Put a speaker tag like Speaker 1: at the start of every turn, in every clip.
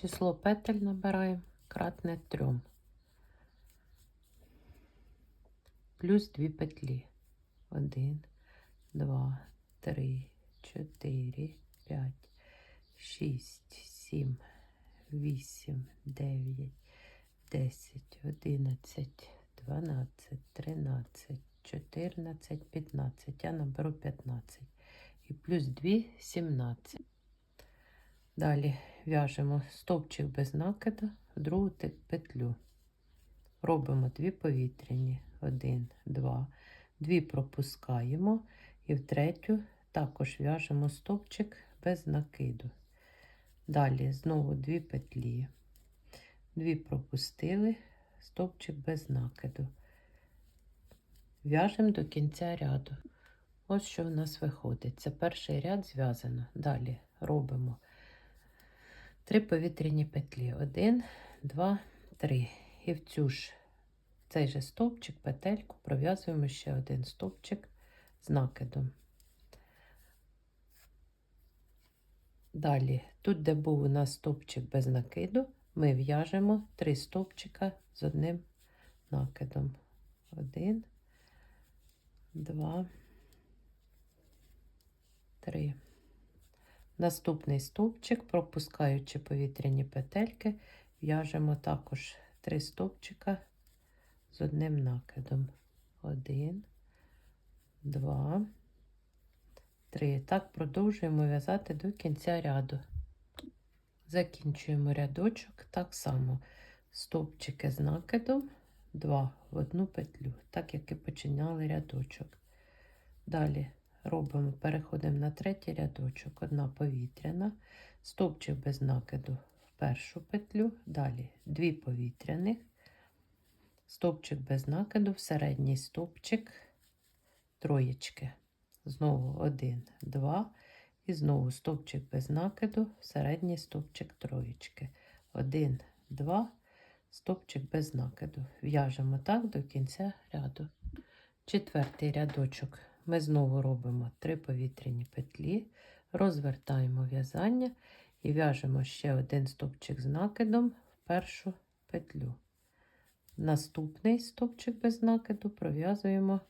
Speaker 1: Число петель набираємо кратне 3. Плюс 2 петлі. 1, 2, 3, 4, 5, 6, 7, 8, 9, 10, 11, 12, 13, 14, 15. Я наберу 15. І плюс 2, 17. Далі в'яжемо стовпчик без накида в другу петлю. Робимо дві повітряні. Один, два. Дві пропускаємо. І в третю також в'яжемо стовпчик без накиду. Далі знову дві петлі. Дві пропустили, стовпчик без накиду. В'яжемо до кінця ряду. Ось що в нас виходить. Це перший ряд зв'язано. Далі робимо три повітряні петлі. Один, два, три. І в цю ж цей же стовпчик, петельку пров'язуємо ще один стовпчик з накидом. Далі, тут, де був у нас стовпчик без накиду, ми в'яжемо три стовпчика з одним накидом. Один, два, три. Наступний стовпчик, пропускаючи повітряні петельки, в'яжемо також три стовпчика з одним накидом. Один, два, три. Так продовжуємо в'язати до кінця ряду. Закінчуємо рядочок так само. Стовпчики з накидом, два в одну петлю, так як і починали рядочок. Далі робимо, переходимо на третій рядочок, одна повітряна, стовпчик без накиду в першу петлю, далі дві повітряних, стовпчик без накиду, в середній стовпчик, троєчки. Знову один, два. І знову стовпчик без накиду, середній стовпчик троєчки. Один, два, стовпчик без накиду. В'яжемо так до кінця ряду. Четвертий рядочок ми знову робимо три повітряні петлі, розвертаємо в'язання і в'яжемо ще один стовпчик з накидом в першу петлю. Наступний стовпчик без накиду пров'язуємо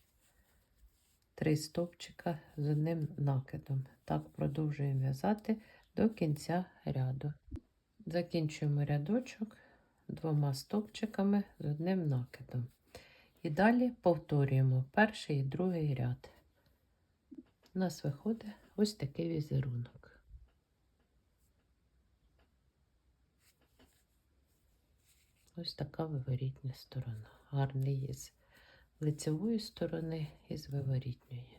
Speaker 1: три стовпчика з одним накидом. Так продовжуємо в'язати до кінця ряду. Закінчуємо рядочок двома стовпчиками з одним накидом. І далі повторюємо перший і другий ряд. У нас виходить ось такий візерунок. Ось така виворітня сторона. Гарний із лицевої сторони і з виворітньої.